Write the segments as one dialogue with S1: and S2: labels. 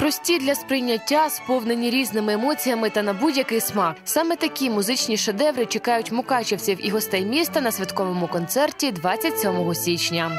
S1: Прості для сприйняття, сповнені різними емоціями та на будь-який смак. Саме такі музичні шедеври чекають мукачівців і гостей міста на святковому концерті 27 січня.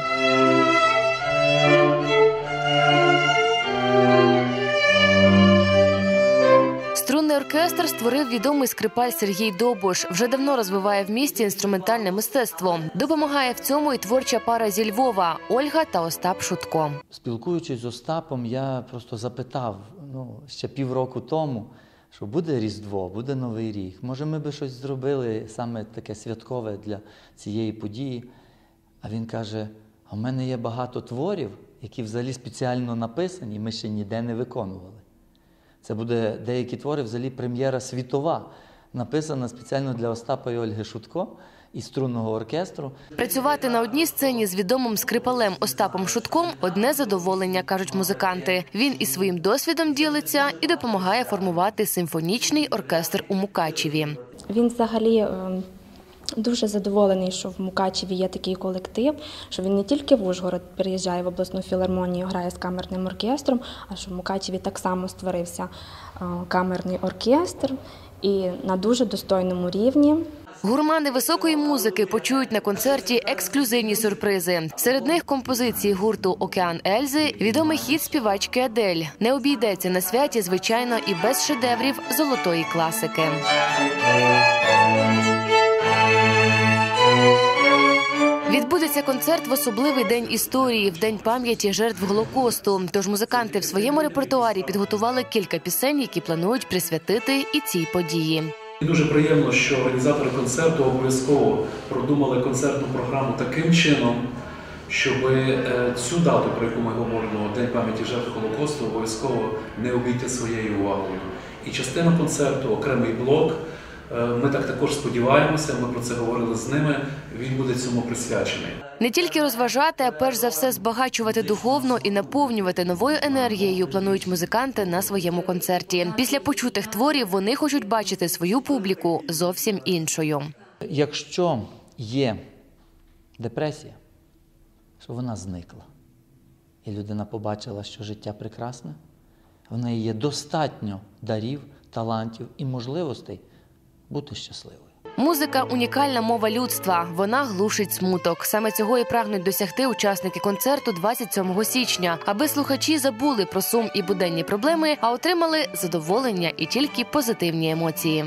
S1: Оркестр створив відомий скрипаль Сергій Добуш. Вже давно розвиває в місті інструментальне мистецтво. Допомагає в цьому і творча пара зі Львова Ольга та Остап Шутко.
S2: Спілкуючись з Остапом, я просто запитав ну, ще півроку тому, що буде Різдво, буде Новий рік. Може, ми би щось зробили саме таке святкове для цієї події. А він каже: а в мене є багато творів, які взагалі спеціально написані, ми ще ніде не виконували. Це буде деякі твори, взагалі прем'єра світова, написана спеціально для Остапа і Ольги Шутко і струнного оркестру.
S1: Працювати на одній сцені з відомим скрипалем Остапом Шутком одне задоволення, кажуть музиканти. Він і своїм досвідом ділиться і допомагає формувати симфонічний оркестр у Мукачеві.
S3: Він взагалі е, дуже задоволений, що в Мукачеві є такий колектив, що він не тільки в Ужгород приїжджає в обласну філармонію, грає з камерним оркестром, а що в Мукачеві так само створився е, камерний оркестр і на дуже достойному рівні.
S1: Гурмани високої музики почують на концерті ексклюзивні сюрпризи. Серед них композиції гурту Океан Ельзи, відомий хіт співачки Адель. Не обійдеться на святі, звичайно, і без шедеврів золотої класики. Концерт в особливий день історії, в день пам'яті жертв голокосту. Тож музиканти в своєму репертуарі підготували кілька пісень, які планують присвятити і цій події.
S4: Дуже приємно, що організатори концерту обов'язково продумали концертну програму таким чином, щоб е, цю дату, про яку ми говоримо, День пам'яті жертв Голокосту, обов'язково не обійти своєю увагою. І частина концерту, окремий блок. Е, Ми так також сподіваємося. Ми про це говорили з ними. Він буде цьому присвячений.
S1: Не тільки розважати, а перш за все збагачувати духовно і наповнювати новою енергією. Планують музиканти на своєму концерті. Після почутих творів вони хочуть бачити свою публіку зовсім іншою.
S2: Якщо є депресія, щоб вона зникла, і людина побачила, що життя прекрасне, в неї є достатньо дарів, талантів і можливостей бути щасливою.
S1: Музика унікальна мова людства. Вона глушить смуток. Саме цього і прагнуть досягти учасники концерту 27 січня, аби слухачі забули про сум і буденні проблеми, а отримали задоволення і тільки позитивні емоції.